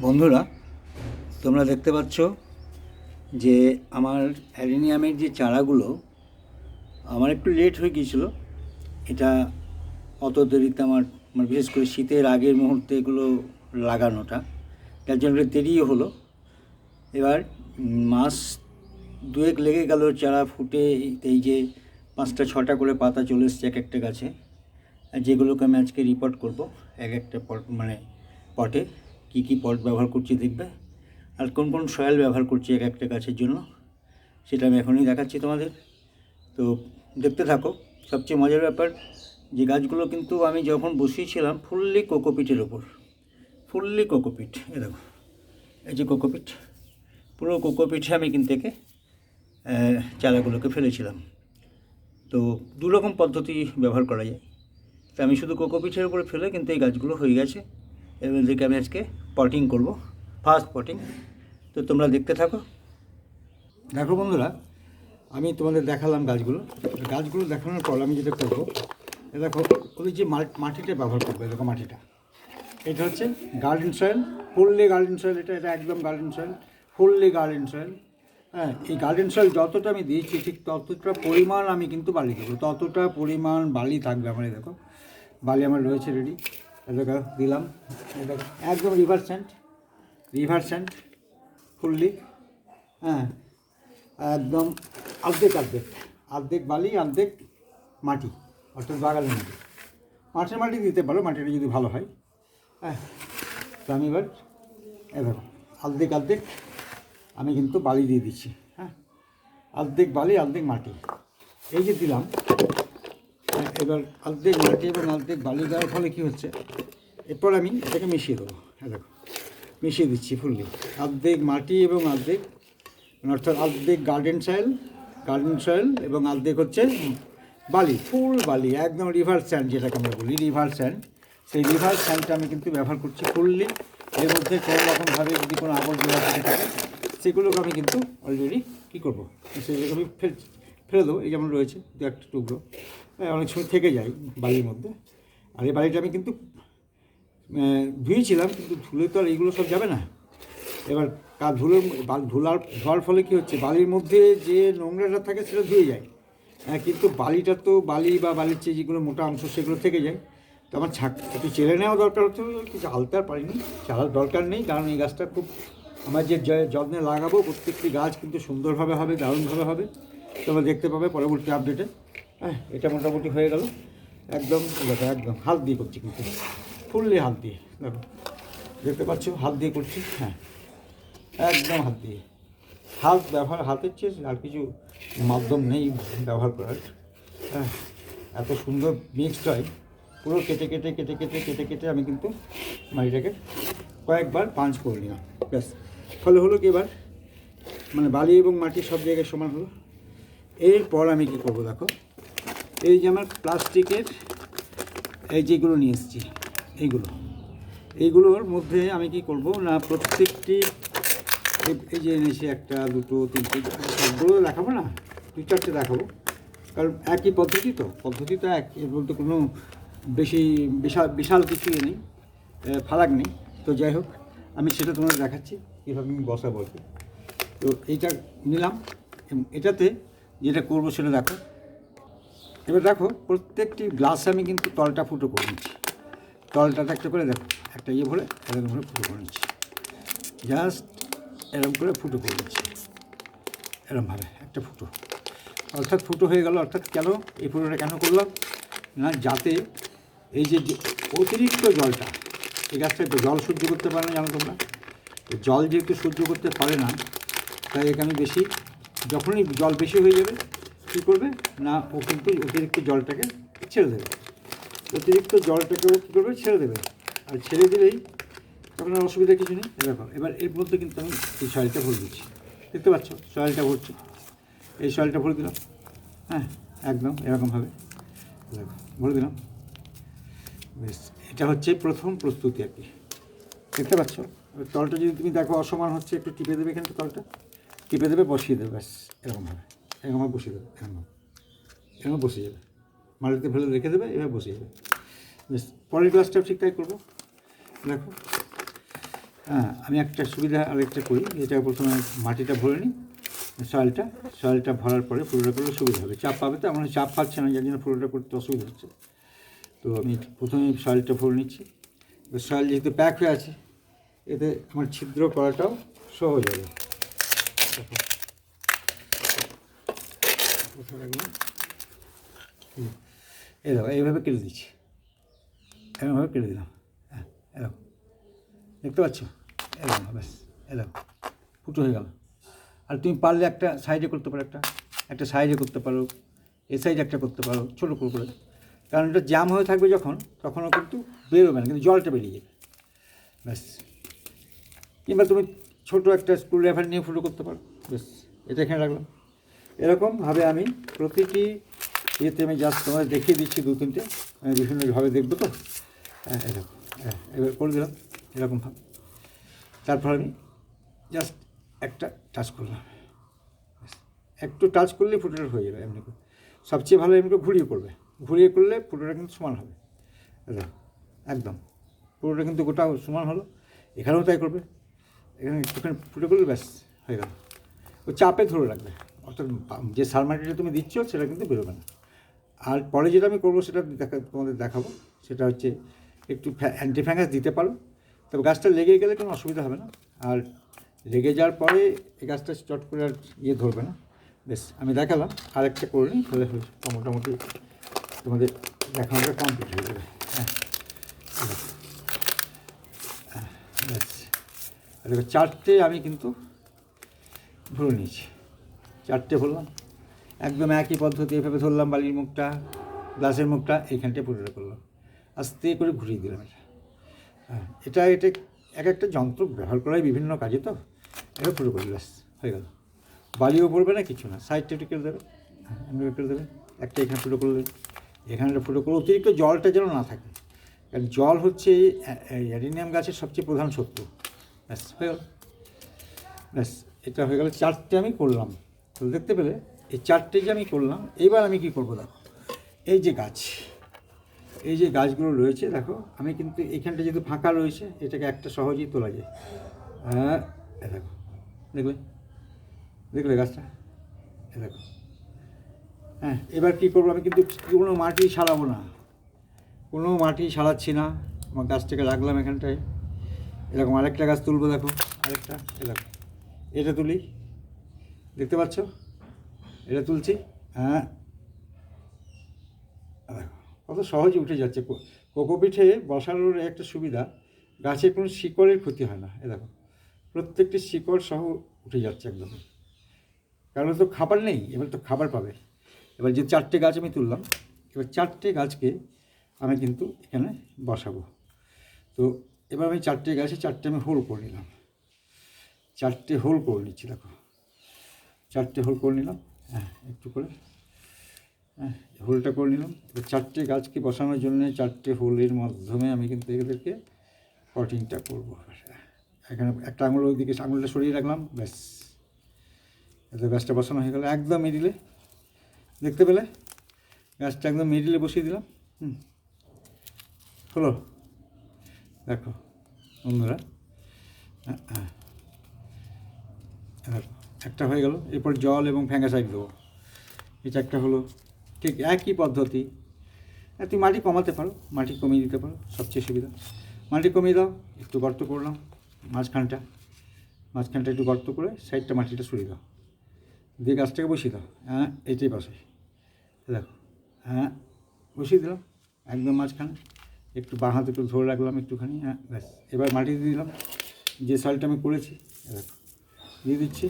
বন্ধুরা, তোমরা দেখতে পাচ্ছ যে আমার অ্যালিনিয়ামের যে চারাগুলো, আমার একটু লেট হয়ে গিয়েছিল। এটা অত দেরিতে আমার মানে বিশেষ করে শীতের আগের মুহূর্তে এগুলো লাগানোটা। তার জন্য দেরিও হলো। এবার মাস দুয়েক লেগে গেল চারা ফুটে, এই- যে পাঁচটা, ছটা করে পাতা চলে এসছে এক একটা গাছে। যেগুলোকে আমি আজকে রিপোর্ট করব, এক একটা পট মানে পটে। কি কি পট ব্যবহার করছি দেখবে? আর কোন কোন সয়েল ব্যবহার করছি এক একটা গাছের জন্য, সেটা আমি এখনই দেখাচ্ছি তোমাদের। তো দেখতে থাকো, সবচেয়ে মজার ব্যাপার, যে গাছগুলো কিন্তু আমি যখন বসিয়েছিলাম ফুললি কোকোপিটের ওপর ফুললি কোকোপিট এ দেখো, এই যে কোকোপিট পুরো কোকোপিঠে আমি কিন্তু একে চারাগুলোকে ফেলেছিলাম। তো দু রকম পদ্ধতি ব্যবহার করা যায়। তো আমি শুধু কোকোপিঠের উপরে ফেলে কিন্তু এই গাছগুলো হয়ে গেছে। এদেরকে আমি আজকে পটিং করব। ফার্স্ট পটিং তো তোমরা দেখতে থাকো। দেখো বন্ধুরা, আমি তোমাদের দেখালাম গাছগুলো। গাছগুলো দেখানোর পর আমি যেটা করব দেখো, ওই যে মাটিটা ব্যবহার করব এরকম মাটিটা। এটা হচ্ছে garden soil fully garden soil এটা এটা একদম garden soil fully garden soil হ্যাঁ এই গার্ডেন সয়েল যতটা আমি দিয়েছি, ঠিক ততটা পরিমাণ আমি কিন্তু বালি দেবো। ততটা পরিমাণ বালি থাকবে আমার দেখো। বালি আমার রয়েছে রেডি দিলাম। একদম river sand river sand fully হ্যাঁ একদম অর্ধেক অর্ধেক অর্ধেক বালি, অর্ধেক মাটি, অর্থাৎ বাগানের মাটি। মাটির মাটি দিতে পারো, মাটিটা যদি ভালো হয় হ্যাঁ তো আমি এবার এ দেখো, অর্ধেক অর্ধেক আমি কিন্তু বালি দিয়ে দিচ্ছি হ্যাঁ অর্ধেক বালি, অর্ধেক মাটি। এই যে দিলাম এবার অর্ধেক মাটি এবং অর্ধেক বালি দেওয়ার ফলে কী হচ্ছে? এরপর আমি এটাকে মিশিয়ে দেবো। হ্যাঁ দেখো। মিশিয়ে দিচ্ছি ফুললি অর্ধেক মাটি এবং অর্ধেক মানে অর্থাৎ অর্ধেক গার্ডেন সয়েল গার্ডেন সয়েল এবং অর্ধেক হচ্ছে বালি, ফুল বালি, একদম রিভার স্যান্ড যেটাকে আমরা বলি রিভার স্যান্ড সেই রিভার স্যান্ডটা আমি কিন্তু ব্যবহার করছি ফুললি এর মধ্যে কোনো রকমভাবে যদি কোনো আবর্জনা থেকে থাকে, সেগুলোকে আমি কিন্তু অলরেডি কী করব? সেগুলোকে আমি ফেল, ফেলে দেবো। এই যেমন রয়েছে দু একটা টুকরো। অনেক সময় থেকে যায় বালির মধ্যে। আর এই বালিটা আমি কিন্তু ধুয়েছিলাম, কিন্তু ধুলে তো আর এইগুলো সব যাবে না। এবার কাজ ধুলোর বা- ধুলার, ধোয়ার ফলে কী হচ্ছে, বালির মধ্যে যে নোংরাটা থাকে সেটা ধুয়ে যায়। হ্যাঁ কিন্তু বালিটা তো বালি বা বালির চেয়ে যেগুলো মোটা অংশ সেগুলো থেকে যায়। তো আমার ছাক একটু চেলে নেওয়া দরকার হচ্ছে, কিছু আলতে আর পারিনি, চালার দরকার নেই, কারণ এই গাছটা খুব, আমার যে যত্নে লাগাবো, প্রত্যেকটি গাছ কিন্তু সুন্দরভাবে হবে, দারুণভাবে হবে। তোমরা দেখতে পাবে পরবর্তী আপডেটে হ্যাঁ এটা মোটামুটি হয়ে গেল। একদম, দেখো, একদম হাত দিয়ে করছি কিন্তু। ফুললি হাত দিয়ে, দেখো। দেখতে পাচ্ছ হাত দিয়ে করছি হ্যাঁ। একদম হাত দিয়ে। হাত ব্যবহার, হাতের চেয়ে আর কিছু মাধ্যম নেই ব্যবহার করার। হ্যাঁ এত সুন্দর মিক্সড হয় পুরো কেটে কেটে কেটে কেটে কেটে কেটে আমি কিন্তু মাটিটাকে কয়েকবার পাঞ্চ করে নিলাম, ব্যাস। ফলে হলো কি এবার? মানে বালি এবং মাটি সব জায়গায় সমান হলো। এরপর আমি কী করব দেখো? এই যে আমার প্লাস্টিকের এই যেগুলো নিয়ে এসেছি, এইগুলো। এইগুলোর মধ্যে আমি কি করব না, প্রত্যেকটি এই- যে এনেছি একটা, দুটো, তিনটে, সবগুলো দেখাবো না? দু চারটে দেখাবো। কারণ একই পদ্ধতি তো পদ্ধতি তো এক এর বলতে কোনো বেশি বিশাল বিশাল কিছুই নেই ফারাক নেই। তো যাই হোক, আমি সেটা তোমাদের দেখাচ্ছি, কীভাবে আমি বসাবো। তো এইটা নিলাম এটাতে যেটা করব সেটা দেখো। এবার দেখো, প্রত্যেকটি গ্লাসে আমি কিন্তু তলটা ফুটো করে নিচ্ছি। তলটাতে একটা করে দেখো, একটা ইয়ে ভরে এরকম করে ফুটো করে নিচ্ছি। জাস্ট এরকম করে ফুটো করে নিচ্ছি। এরকমভাবে একটা ফুটো। অর্থাৎ ফুটো হয়ে গেল, অর্থাৎ কেন এই ফুটোটা কেন করলাম? না, যাতে এই যে অতিরিক্ত জলটা, এই গাছটা তো জল সহ্য করতে পারে না, জানো তোমরা? তো জল যেহেতু সহ্য করতে পারে না, তাই এখানে বেশি, যখনই জল বেশি হয়ে যাবে কী করবে? না, ও কিন্তু অতিরিক্ত জলটাকে ছেড়ে দেবে। অতিরিক্ত জলটাকেও কী করবে? ছেড়ে দেবে। আর ছেড়ে দিলেই আপনার অসুবিধা কিছু নেই। দেখো, এবার এর মধ্যে কিন্তু আমি এই সয়েলটা ভরে দিচ্ছি। দেখতে পাচ্ছ? সয়েলটা ভরছি। এই সয়েলটা ভরে দিলাম। হ্যাঁ একদম এরকমভাবে দেখো, ভরে দিলাম। বেশ এটা হচ্ছে প্রথম প্রস্তুতি আর কি। দেখতে পাচ্ছ? তলটা যদি তুমি দেখো অসমান হচ্ছে, একটু টিপে দেবে কিন্তু তলটা। টিপে দেবে, বসিয়ে দেবে, ব্যাস এরকমভাবে এরকমভাবে বসিয়ে দেবে, এরকম এরকম বসে যাবে মাটিতে ফেলে রেখে দেবে এবার বসিয়ে যাবে পরের ক্লাসটাও ঠিক তাই করব। দেখো হ্যাঁ আমি একটা সুবিধা আরেকটা করি এটা প্রথমে মাটিটা ভরে নিই সয়েলটা সয়েলটা ভরার পরে পুরোটা করলে সুবিধা হবে। চাপ পাবে তো, আমার চাপ পাচ্ছে না, যার জন্য পুরোটা করতে অসুবিধা হচ্ছে। তো আমি প্রথমে সয়েলটা ভরে নিচ্ছি। সয়েল যেহেতু প্যাক হয়ে আছে, এতে আমার ছিদ্র করাটাও সহজ হবে দেখো। কোথায় রাখলাম? হুম। এই এইভাবে কেটে দিচ্ছি। এরকমভাবে কেটে দিলাম। হ্যাঁ এরকম দেখতে পাচ্ছ? এরকম ব্যাস এরকম ফুটো হয়ে গেল। আর তুমি পারলে একটা সাইজে করতে পারো একটা। একটা সাইডে করতে পারো, এ সাইজ একটা করতে পারো, ছোটো করে করে। কারণ এটা জ্যাম হয়ে থাকবে যখন, তখনও কিন্তু বেরোবে না, কিন্তু জলটা বেরিয়ে যাবে। ব্যাস। কিংবা তুমি ছোটো একটা স্ক্রু ড্রাইভার নিয়ে ফুটো করতে পারো। ব্যাস, এটা এখানে রাখলাম। এরকমভাবে আমি প্রতিটি ইয়েতে আমি জাস্ট তোমাদের দেখিয়ে দিচ্ছি দু, তিনটে। আমি বিভিন্নভাবে দেখব তো? হ্যাঁ এরকম হ্যাঁ এবার করে দিলাম, এরকম ভাবে। তারপর আমি জাস্ট একটা টাচ করলাম। একটু টাচ করলেই ফুটোটা হয়ে যাবে এমনি করে। সবচেয়ে ভালো এমনি করে ঘুরিয়ে করবে। ঘুরিয়ে করলে ফুটোটা কিন্তু সমান হবে। একদম। পুরোটা কিন্তু গোটা সমান হলো। এখানেও তাই করবে। এখানে একটুখানি ফুটো করলে ব্যাস হয়ে গেল। ও চাপে ধরে রাখবে। অর্থাৎ যে সারমাটিটা তুমি দিচ্ছ, সেটা কিন্তু বেরোবে না। আর পরে যেটা আমি করব, সেটা দেখা, তোমাদের দেখাবো। সেটা হচ্ছে একটু অ্যান্টি ফ্যাঙ্গাস দিতে পারো। তবে গাছটা লেগে গেলে কোনো অসুবিধা হবে না। আর লেগে যাওয়ার পরে এই গাছটা চট করে আর ইয়ে ধরবে না। বেশ, আমি দেখালাম। আর একটা করে নিই তাহলে মোটামুটি তোমাদের দেখানোটা কমপ্লিট হয়ে যাবে। হ্যাঁ। চারটে আমি কিন্তু ভরে নিয়েছি। চারটে ভরলাম। একদম একই পদ্ধতি, এভাবে ধরলাম বালির মুখটা, গ্লাসের মুখটা, এইখানটায় পুরোটা করলাম। আস্তে করে ঘুরিয়ে দিলাম এটা। হ্যাঁ এটা এটা এক একটা যন্ত্র ব্যবহার করাই বিভিন্ন কাজে তো। এটা পুরো করে ব্যাস, হয়ে গেল। বালিও পড়বে না, কিছু না। সাইডটা একটু কেটে দেবে। হ্যাঁ এমনি কেটে দেবে। একটা এখানে ফুটো করলে এখানে ফুটো করলে অতিরিক্ত জলটা যেন না থাকে। কারণ জল হচ্ছে এই অ্যাডিনিয়াম গাছের সবচেয়ে প্রধান শত্রু। ব্যাস, হয়ে গেল। ব্যাস, এটা হয়ে গেল। চারটে আমি করলাম। তো দেখতে পেলে এই চারটে যে আমি করলাম এইবার আমি কি করব দেখো? এই যে গাছ, এই যে গাছগুলো রয়েছে, দেখো, আমি কিন্তু এইখানটা যেহেতু ফাঁকা রয়েছে, এটাকে একটা সহজেই তোলা যায়। হ্যাঁ দেখো, দেখলে? দেখলে গাছটা? দেখো। হ্যাঁ এবার কী করব, আমি কিন্তু কোনো মাটি সারাবো না। কোনো মাটি সারাচ্ছি না। আমার গাছটাকে রাখলাম এখানটায়। এরকম আরেকটা গাছ তুলবো দেখো, আরেকটা, এ দেখো। এটা তুলি। দেখতে পাচ্ছ? এটা তুলছি। হ্যাঁ। কত সহজে উঠে যাচ্ছে। কোকোপিঠে বসানোর একটা সুবিধা গাছের কোনো শিকড়ের ক্ষতি হয় না। এ দেখো, প্রত্যেকটি শিকড় সহ উঠে যাচ্ছে একদম। কারণ তো খাবার নেই, এবার তো খাবার পাবে। এবার যে চারটে গাছ আমি তুললাম, এবার চারটে গাছকে আমি কিন্তু এখানে বসাবো। তো এবার আমি চারটে গাছে চারটে আমি হোল করে নিলাম। চারটে হোল করে নিচ্ছি, দেখো। চারটে হোল করে নিলাম। হ্যাঁ একটু করে। হ্যাঁ হোলটা করে নিলাম। চারটে গাছকে বসানোর জন্য চারটে হোলের মাধ্যমে আমি কিন্তু এদেরকে কটিংটা করব। এখানে একটা আঙুল ওইদিকে আঙুলটা সরিয়ে রাখলাম ব্যাস। এতে গাছটা বসানো হয়ে গেল একদম মিডিলে দেখতে পেলে? গাছটা একদম মিডিলে বসিয়ে দিলাম। হুম। হলো? দেখো বন্ধুরা। হ্যাঁ, হ্যাঁ। দেখো, একটা হয়ে গেল, এরপর জল এবং ফ্যাঙ্গাসাইড দেবো। এটা একটা হলো, ঠিক একই পদ্ধতি। তুমি মাটি কমাতে পারো, মাটি কমিয়ে দিতে পারো, সবচেয়ে সুবিধা। মাটি কমিয়ে দাও, একটু গর্ত করলাম মাঝখানটা। মাঝখানটা একটু গর্ত করে সাইডটা মাটিটা সরিয়ে দাও। দিয়ে গাছটাকে বসিয়ে দাও। হ্যাঁ এইটাই পাশে। দেখো হ্যাঁ বসিয়ে দিলাম, একদম মাঝখানে। একটু বাঁ হাতে একটু ধরে রাখলাম একটুখানি হ্যাঁ ব্যাস। এবার মাটি দিয়ে দিলাম। যে সালটা আমি করেছি দেখো, দিয়ে দিচ্ছি।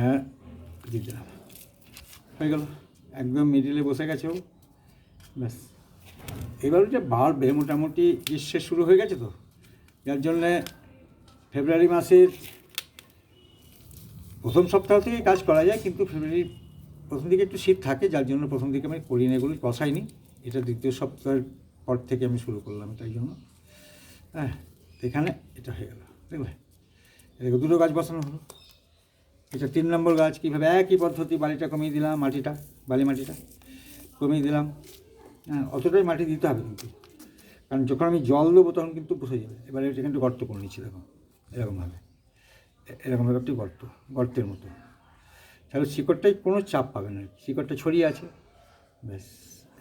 হ্যাঁ দিয়ে দিলাম। হয়ে গেল। একদম মিডিলে বসে গেছে ও। ব্যাস। এবার যে বাড়বে মোটামুটি গ্রীষ্মের শুরু হয়ে গেছে তো। যার জন্যে ফেব্রুয়ারি মাসের প্রথম সপ্তাহ থেকে কাজ করা যায়, কিন্তু ফেব্রুয়ারি প্রথম দিকে একটু শীত থাকে, যার জন্য প্রথম দিকে আমি করি না এগুলো, কষাইনি। এটা দ্বিতীয় সপ্তাহের পর থেকে আমি শুরু করলাম তাই জন্য। হ্যাঁ এখানে এটা হয়ে গেল। দেখলে? দুটো গাছ বসানো হলো। এটা তিন নম্বর গাছ কীভাবে? একই পদ্ধতি বালিটা কমিয়ে দিলাম, মাটিটা, বালি মাটিটা কমিয়ে দিলাম। হ্যাঁ অতটাই মাটি দিতে হবে কিন্তু। কারণ যখন আমি জল দেবো তখন কিন্তু বসে যাবে। এবারে এখানে একটু গর্ত করে নিচ্ছি, দেখো, এরকমভাবে। এরকমভাবে একটি গর্ত, গর্তের মতো। তাহলে শিকড়টায় কোনো চাপ পাবে না। শিকড়টা ছড়িয়ে আছে। ব্যাস,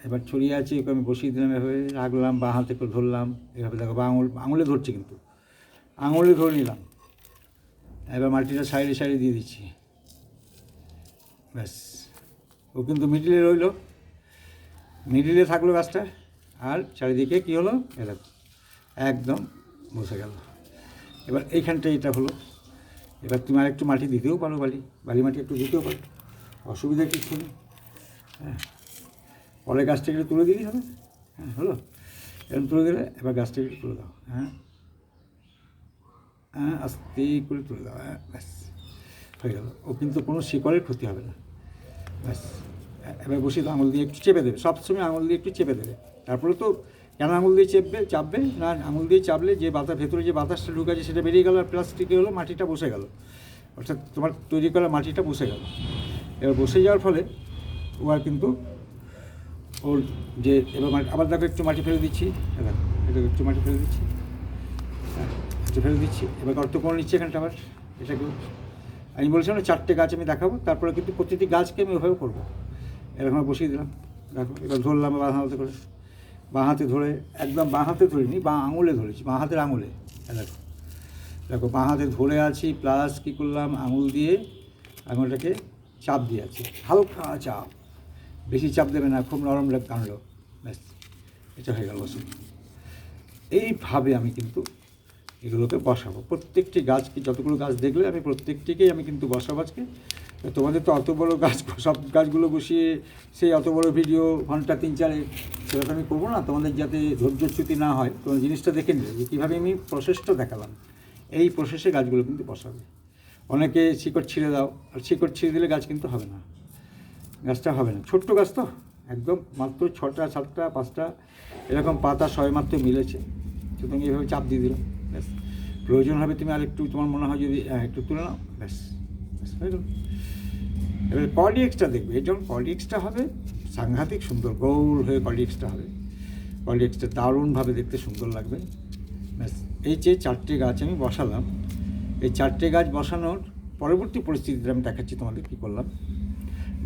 এবার ছড়িয়ে আছে, ওকে আমি বসিয়ে দিলাম এভাবে, রাখলাম, বা হাতে করে ধরলাম। এভাবে দেখো, বা আঙুল, আঙুলে ধরছি কিন্তু। আঙুলে ধরে নিলাম। এবার মাটিটা সাইডে সাইডে দিয়ে দিচ্ছি। ব্যাস। ও কিন্তু মিডিলে রইল। মিডিলে থাকল গাছটা। আর চারিদিকে কী হলো? এরকম একদম বসে গেল। এবার এইখানটা এটা হলো। এবার তুমি আর একটু মাটি দিতেও পারো বালি। বালি মাটি একটু দিতেও পারো। অসুবিধা কিছু নেই। হ্যাঁ। পরে গাছটাকে তুলে দিলেই হবে। হ্যাঁ হলো? এরকম তুলে দিলে এবার গাছটাকে তুলে দাও। হ্যাঁ? হ্যাঁ আস্তে করে তুলে দাও হ্যাঁ ব্যাস, হয়ে গেল। ও কিন্তু কোনো শিকড়ের ক্ষতি হবে না। ব্যাস এবার বসে তো আঙুল দিয়ে একটু চেপে দেবে। সবসময় আঙুল দিয়ে একটু চেপে দেবে। তারপরে তো কেন আঙুল দিয়ে চেপবে, চাপবে? না, আঙুল দিয়ে চাপলে যে বাতাস, ভেতরে যে বাতাসটা ঢুকেছে সেটা বেরিয়ে গেল আর প্লাস্টিকে হলো, মাটিটা বসে গেল। অর্থাৎ তোমার তৈরি করা মাটিটা বসে গেল। এবার বসে যাওয়ার ফলে ও আর কিন্তু ওর যে, এবার আবার দেখো একটু মাটি ফেলে দিচ্ছি। দেখো এটা একটু মাটি ফেলে দিচ্ছি। একটু ফেলে দিচ্ছি। এবার গর্ত করে নিচ্ছি এখানটা আবার। এটাকে আমি বলছিলাম না, চারটে গাছ আমি দেখাবো, তারপরে কিন্তু প্রতিটি গাছকে আমি ওভাবে করব। এরকম বসিয়ে দিলাম। দেখো এবার ধরলাম বাঁ হাতে করে। বাঁ হাতে ধরে, একদম বাঁ হাতে ধরিনি, বাঁ আঙুলে ধরেছি, বাঁ হাতের আঙুলে। দেখো। দেখো, বাঁ হাতে ধরে আছি প্লাস কী করলাম? আঙুল দিয়ে আঙুলটাকে চাপ দিয়ে আছি। হালকা চাপ। বেশি চাপ দেবে না, খুব নরম লাগ টানলো ব্যাস, এটা হয়ে গেল এইভাবে আমি কিন্তু এগুলোকে বসাবো। প্রত্যেকটি গাছকে যতগুলো গাছ দেখলে আমি প্রত্যেকটিকেই আমি কিন্তু বসাবো আজকে। তোমাদের তো অত বড় গাছ, সব গাছগুলো বসিয়ে সেই অত বড় ভিডিও ঘণ্টা তিন চারে সেটা আমি করব না। তোমাদের যাতে ধৈর্যচ্যুতি না হয়, তোমার জিনিসটা দেখে নিলে যে কীভাবে আমি প্রসেসটা দেখালাম। এই প্রসেসে গাছগুলো কিন্তু বসাবে। অনেকে শিকড় ছিঁড়ে দাও, আর শিকড় ছিঁড়ে দিলে গাছ কিন্তু হবে না। গাছটা হবে না। ছোট্ট গাছ তো, একদম মাত্র ছটা, সাতটা, পাঁচটা, এরকম পাতা সবে মাত্র মিলেছে। সুতরাং এইভাবে চাপ দিয়ে দিলাম। ব্যাস। প্রয়োজন হবে তুমি আরেকটু তোমার মনে হয় যদি হ্যাঁ, একটু তুলে নাও। ব্যাস ব্যাস এবার কলিএক্সটা দেখবে। এই যখন কলিএক্সটা হবে সাংঘাতিক সুন্দর গোল হয়ে কলিএক্সটা হবে। কলিএক্সটা দারুণভাবে দেখতে সুন্দর লাগবে। ব্যাস এই যে চারটে গাছ আমি বসালাম এই চারটে গাছ বসানোর পরবর্তী পরিস্থিতিতে আমি দেখাচ্ছি তোমাদের কী করলাম।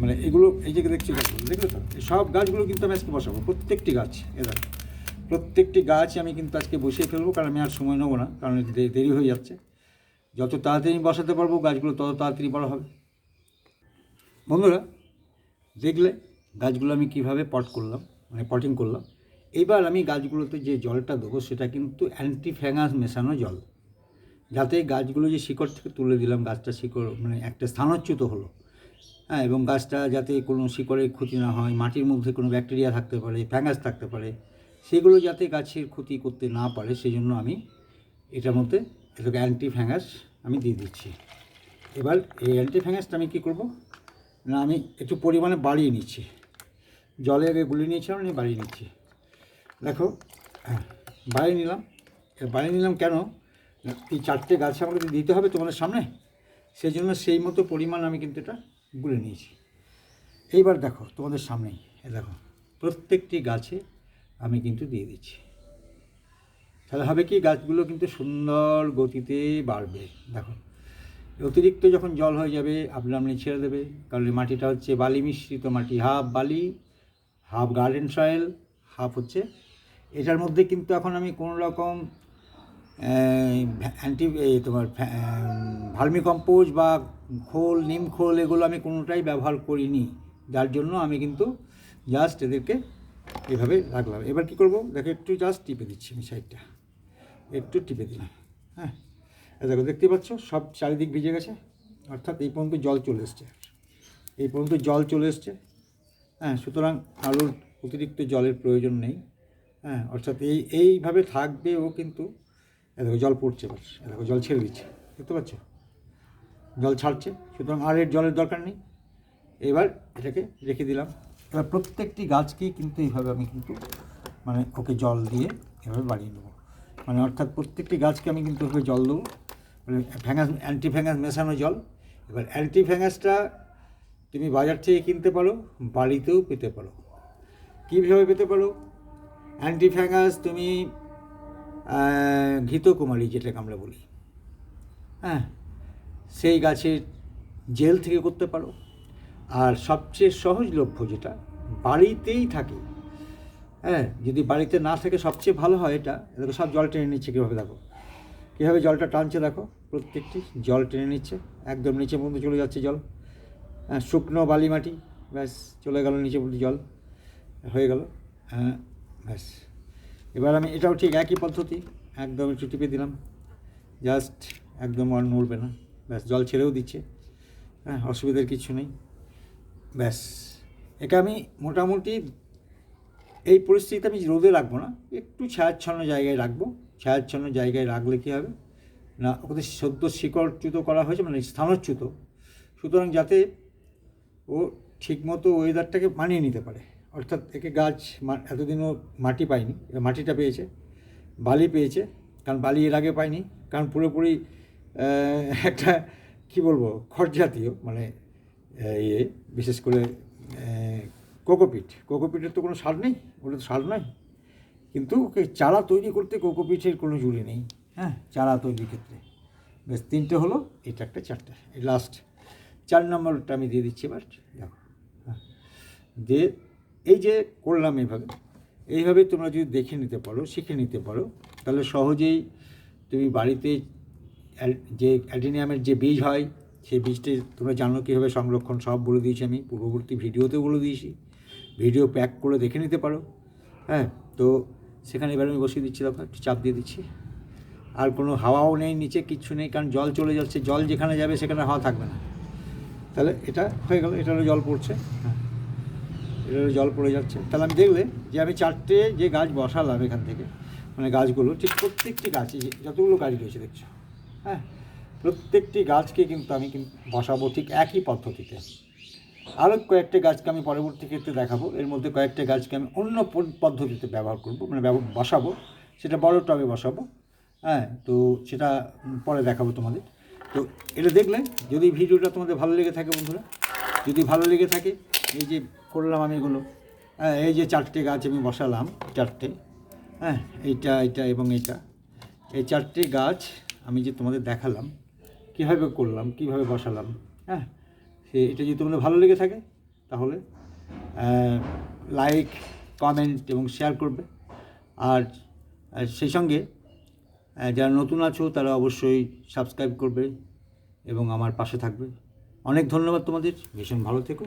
মানে এগুলো এই যে দেখছি গাছগুলো দেখলে তো? সব গাছগুলো কিন্তু আমি আজকে বসাবো প্রত্যেকটি গাছ এবার প্রত্যেকটি গাছ আমি কিন্তু আজকে বসিয়ে ফেলব, কারণ আমি আর সময় নেব না, কারণ দেরি হয়ে যাচ্ছে। যত তাড়াতাড়ি বসাতে পারব গাছগুলো তত তাড়াতাড়ি বড় হবে। বন্ধুরা, দেখলে গাছগুলো আমি কীভাবে পট করলাম মানে পটিং করলাম। এবার আমি গাছগুলোতে যে জলটা দেবো, সেটা কিন্তু অ্যান্টি ফ্যাঙাস মেশানো জল। যাতে গাছগুলো যে শিকড় থেকে তুলে দিলাম, গাছটা শিকড় মানে একটা স্থানচ্যুত হলো। হ্যাঁ এবং গাছটা যাতে কোনো শিকড়ের ক্ষতি না হয়, মাটির মধ্যে কোনো ব্যাকটেরিয়া থাকতে পারে ফ্যাঙ্গাস থাকতে পারে সেগুলো যাতে গাছের ক্ষতি করতে না পারে সেই জন্য আমি এটার মধ্যে এটাকে অ্যান্টি ফ্যাঙ্গাস আমি দিয়ে দিচ্ছি। এবার এই অ্যান্টি ফ্যাঙ্গাসটা আমি কী করব? না, আমি একটু পরিমাণে বাড়িয়ে নিচ্ছি। জলে আগে গুলিয়ে নিয়েছিলাম আমি বাড়িয়ে নিচ্ছি। দেখো হ্যাঁ বাড়িয়ে নিলাম। বাড়িয়ে নিলাম কেন? এই চারটে গাছ আমাকে দিতে হবে তোমাদের সামনে সেই জন্য সেই মতো পরিমাণ আমি কিন্তু এটা গুলে নিয়েছি। এইবার দেখো, তোমাদের সামনেই দেখো, প্রত্যেকটি গাছে আমি কিন্তু দিয়ে দিচ্ছি। তাহলে হবে কি, গাছগুলো কিন্তু সুন্দর গতিতে বাড়বে। দেখো, অতিরিক্ত যখন জল হয়ে যাবে, আপনি আপনি ছেড়ে দেবে। কারণ মাটিটা হচ্ছে বালি মিশ্রিত মাটি, হাফ বালি, হাফ গার্ডেন সয়েল, হাফ হচ্ছে এটার মধ্যে কিন্তু এখন আমি কোনো রকম অ্যান্টি তোমার ভার্মি কম্পোজ বা খোল, নিম খোল, এগুলো আমি কোনোটাই ব্যবহার করিনি। যার জন্য আমি কিন্তু জাস্ট এদেরকে এভাবে রাখলাম। এবার কি করব? দেখো, একটু জাস্ট টিপে দিচ্ছি আমি সাইডটা একটু টিপে দিলাম হ্যাঁ? দেখো, দেখতে পাচ্ছ? সব চারিদিক ভিজে গেছে। অর্থাৎ এই পর্যন্ত জল চলে এসছে। এই পর্যন্ত জল চলে এসছে হ্যাঁ? সুতরাং আলুর অতিরিক্ত জলের প্রয়োজন নেই হ্যাঁ? অর্থাৎ এই, এইভাবে থাকবে ও কিন্তু দেখো, জল পড়ছে এবার। দেখো, জল ছেড়ে দিচ্ছে। দেখতে পাচ্ছ? জল ছাড়ছে। সুতরাং আর এর জলের দরকার নেই। এবার এটাকে রেখে দিলাম। এবার প্রত্যেকটি গাছকেই কিন্তু এইভাবে আমি কিন্তু মানে ওকে জল দিয়ে এভাবে বাড়িয়ে দেবো। মানে অর্থাৎ প্রত্যেকটি গাছকে আমি কিন্তু ওকে জল দেবো। মানে ফ্যাঙাস অ্যান্টি ফ্যাঙাস মেশানো জল। এবার অ্যান্টি ফ্যাঙাসটা তুমি বাজার থেকে কিনতে পারো, বাড়িতেও পেতে পারো। কীভাবে পেতে পারো? অ্যান্টি অ্যান্টিফ্যাঙ্গাস তুমি ঘৃতকুমারী যেটাকে আমরা বলি। হ্যাঁ সেই গাছের জেল থেকে করতে পারো। আর সবচেয়ে সহজলভ্য যেটা, বাড়িতেই থাকে। হ্যাঁ যদি বাড়িতে না থাকে সবচেয়ে ভালো হয় এটা, দেখো সব জল টেনে নিচ্ছে কীভাবে দেখো। কীভাবে জলটা টানছে দেখো, প্রত্যেকটি জল টেনে নিচ্ছে, একদম নিচে পর্যন্ত চলে যাচ্ছে জল। হ্যাঁ শুকনো বালি মাটি, ব্যাস, চলে গেল নিচে পর্যন্ত জল, হয়ে গেল। হ্যাঁ ব্যাস। এবার আমি, এটাও ঠিক একই পদ্ধতি, একদম একটু টিপে দিলাম। জাস্ট একদম আর নড়বে না। ব্যাস, জল ছেড়েও দিচ্ছে। হ্যাঁ অসুবিধার কিছু নেই। ব্যাস। একে আমি মোটামুটি এই পরিস্থিতিতে আমি রোদে রাখব না, একটু ছায়াচ্ছন্ন জায়গায় রাখব। ছায়াচ্ছন্ন জায়গায় রাখলে কী হবে? না, ওদের সদ্য শিকড়চ্যুত করা হয়েছে মানে স্থানচ্যুত। সুতরাং যাতে ও ঠিকমতো ওয়েদারটাকে মানিয়ে নিতে পারে। অর্থাৎ একে গাছ এতদিনও মাটি পায়নি মাটিটা পেয়েছে, বালি পেয়েছে, কারণ বালি এর আগে পায়নি, কারণ পুরোপুরি একটা কি বলব খড় জাতীয় মানে বিশেষ করে কোকোপিট। কোকোপিটের তো কোনো সার নেই ওটা তো সার নয়। কিন্তু চারা তৈরি করতে কোকোপিটের কোনো জুড়ি নেই হ্যাঁ চারা তৈরির ক্ষেত্রে। বেশ, তিনটে হলো, এটা একটা চারটে। এই লাস্ট চার নম্বরটা আমি দিয়ে দিচ্ছি এবার। দেখো হ্যাঁ। দিয়ে এই যে করলাম এইভাবে এইভাবে তোমরা যদি দেখে নিতে পারো, শিখে নিতে পারো, তাহলে সহজেই তুমি বাড়িতে যে অ্যাডিনিয়ামের যে বীজ হয় সেই বীজটি তোমরা জানো কীভাবে সংরক্ষণ, সব বলে দিয়েছি আমি। পূর্ববর্তী ভিডিওতেও বলে দিয়েছি। ভিডিও প্যাক করে দেখে নিতে পারো। হ্যাঁ তো সেখানে এবার আমি বসিয়ে দিচ্ছি দেখো একটু চাপ দিয়ে দিচ্ছি। আর কোনো হাওয়াও নেই নিচে, কিচ্ছু নেই, কারণ জল চলে যাচ্ছে। জল যেখানে যাবে সেখানে হাওয়া থাকবে না। তাহলে এটা হয়ে গেল, এটারও জল পড়ছে। হ্যাঁ এটা হলো জল পড়ে যাচ্ছে। তাহলে আমি দেখলে যে আমি চারটে যে গাছ বসালাম এখান থেকে মানে গাছগুলো, ঠিক প্রত্যেকটি গাছ যতগুলো গাছ রয়েছে, দেখছ। হ্যাঁ প্রত্যেকটি গাছকে কিন্তু আমি বসাবো ঠিক একই পদ্ধতিতে। আরও কয়েকটা গাছকে আমি পরবর্তী ক্ষেত্রে দেখাবো। এর মধ্যে কয়েকটা গাছকে আমি অন্য পদ্ধতিতে ব্যবহার করব মানে বসাবো। সেটা বড় টবে বসাবো। হ্যাঁ তো সেটা পরে দেখাবো তোমাদের। তো এটা দেখলে যদি ভিডিওটা তোমাদের ভালো লেগে থাকে বন্ধুরা, যদি ভালো লেগে থাকে, এই যে করলাম আমি এগুলো হ্যাঁ এই যে চারটে গাছ আমি বসালাম, চারটে হ্যাঁ এইটা এইটা এবং এইটা। এই চারটে গাছ আমি যে তোমাদের দেখালাম কীভাবে করলাম, কীভাবে বসালাম হ্যাঁ? সে, এটা যদি তোমাদের ভালো লেগে থাকে, তাহলে লাইক কমেন্ট এবং শেয়ার করবে। আর সেই সঙ্গে যারা নতুন আছো, তারা অবশ্যই সাবস্ক্রাইব করবে এবং আমার পাশে থাকবে। অনেক ধন্যবাদ তোমাদের। ভীষণ ভালো থেকো।